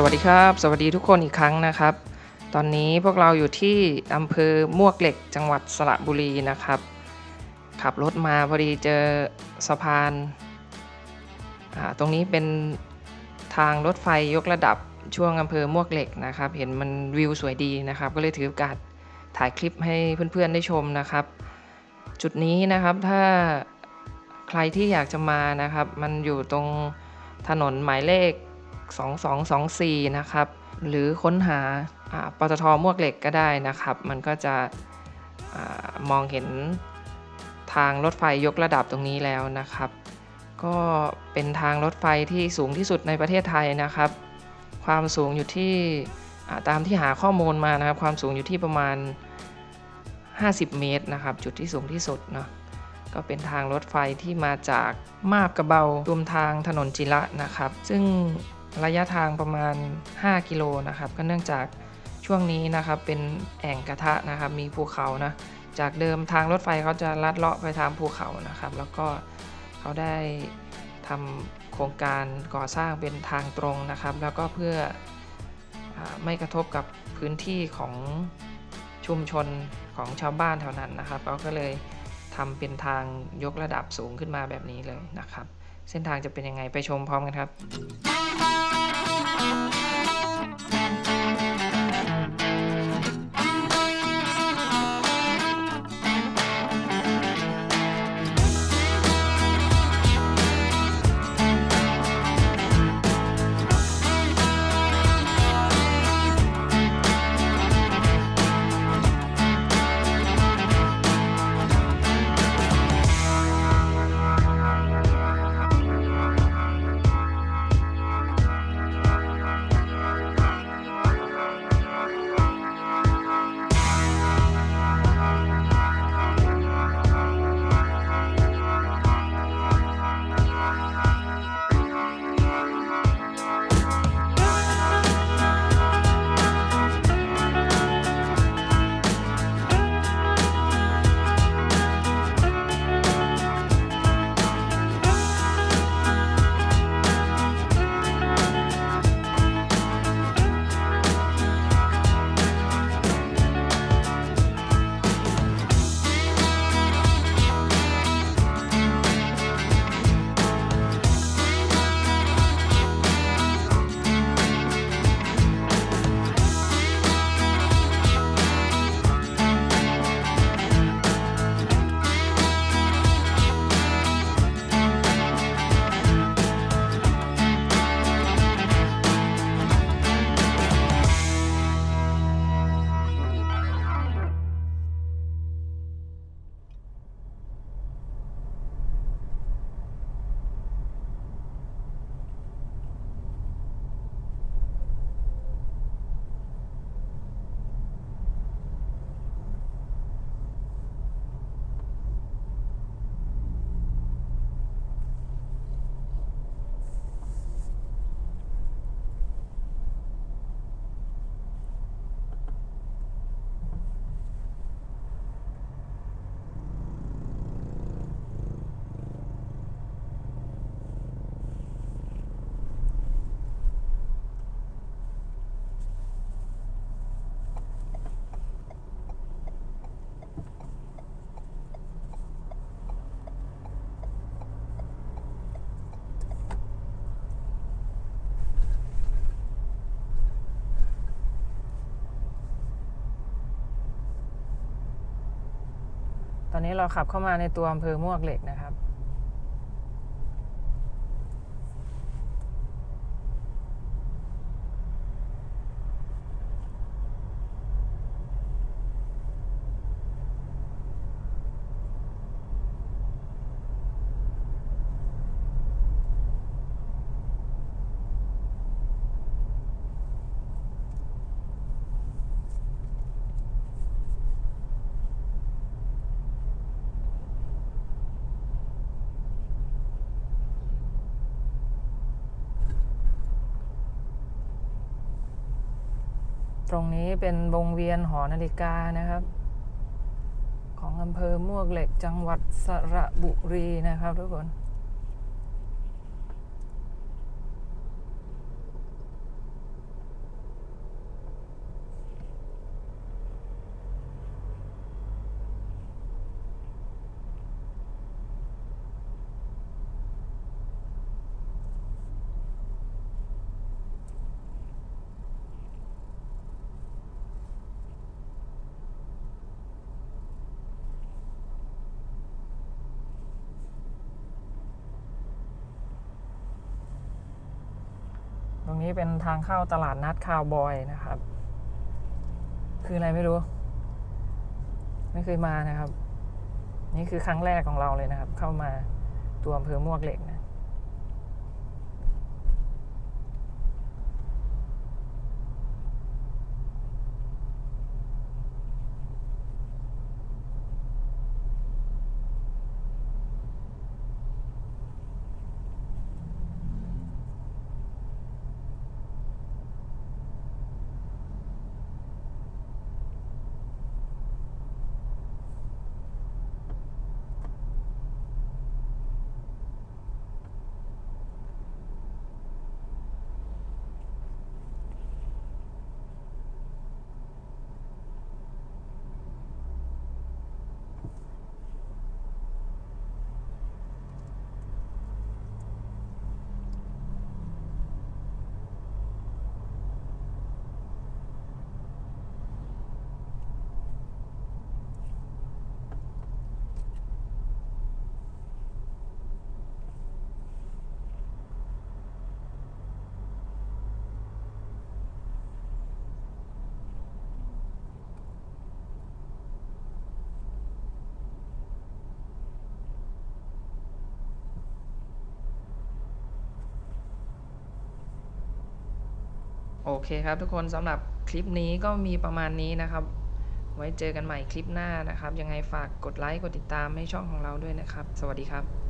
สวัสดีครับ สวัสดีทุกคนอีกครั้งนะครับ ตอนนี้พวกเราอยู่ที่อำเภอมวกเหล็กจังหวัดสระบุรีนะครับ ขับรถมาพอดีเจอสะพาน ตรงนี้เป็นทางรถไฟยกระดับช่วงอำเภอมวกเหล็กนะครับ เห็นมันวิวสวยดีนะครับ ก็เลยถือโอกาสถ่ายคลิปให้เพื่อนๆได้ชมนะครับ จุดนี้นะครับถ้าใครที่อยากจะมานะครับ มันอยู่ตรงถนนหมายเลข 2224 นะครับ หรือค้นหาปตทมวกเหล็กก็ได้นะครับ มันก็จะอามองเห็นทางรถไฟยกระดับตรงนี้แล้วนะครับ ก็เป็นทางรถไฟที่สูงที่สุดในประเทศไทยนะครับ ความสูงอยู่ที่ตามที่หาข้อมูลมานะครับ ความสูงอยู่ที่ประมาณ 50 เมตรนะครับ จุดที่สูงที่สุดเนาะก็เป็นทางรถไฟที่มาจากมาบกระเบารวมทางถนนจิระนะครับ ซึ่ง ระยะทางประมาณ 5 กิโลนะครับ ก็เนื่องจากช่วงนี้นะครับเป็นแอ่งกระทะนะครับ มีภูเขานะ จากเดิมทางรถไฟเขาจะลัดเลาะไปทางภูเขานะครับ แล้วก็เขาได้ทำโครงการก่อสร้างเป็นทางตรงนะครับ แล้วก็เพื่ออไม่กระทบกับพื้นที่ของชุมชนของชาวบ้านแถวนั้นนะครับเขาก็เลยทำเป็นทางยกระดับสูงขึ้นมาแบบนี้เลยนะครับ เส้นทางจะเป็นยังไงไปชมพร้อมกันครับ อนนี้เราขับเข้ามาในตัวอำเภอมวกเหล็กนะครับ รงนี้เป็นวงเวียนหอนาฬิกานะครับ ของอำเภอมวกเหล็กจังหวัดสระบุรีนะครับทุกคน รงนี้เป็นทางเข้าตลาดนัดคาวบอยนะครับ คืออะไรไม่รู้ ไม่เคยมานะครับ นี่คือครั้งแรกของเราเลยนะครับ เข้ามาตัวอำเภอมวกเหล็กนะ โอเคครับทุกคนสำหรับคลิปนี้ก็มีประมาณนี้นะครับ ไว้เจอกันใหม่คลิปหน้านะครับ ยังไงฝากกดไลค์กดติดตามให้ช่องของเราด้วยนะครับ สวัสดีครับ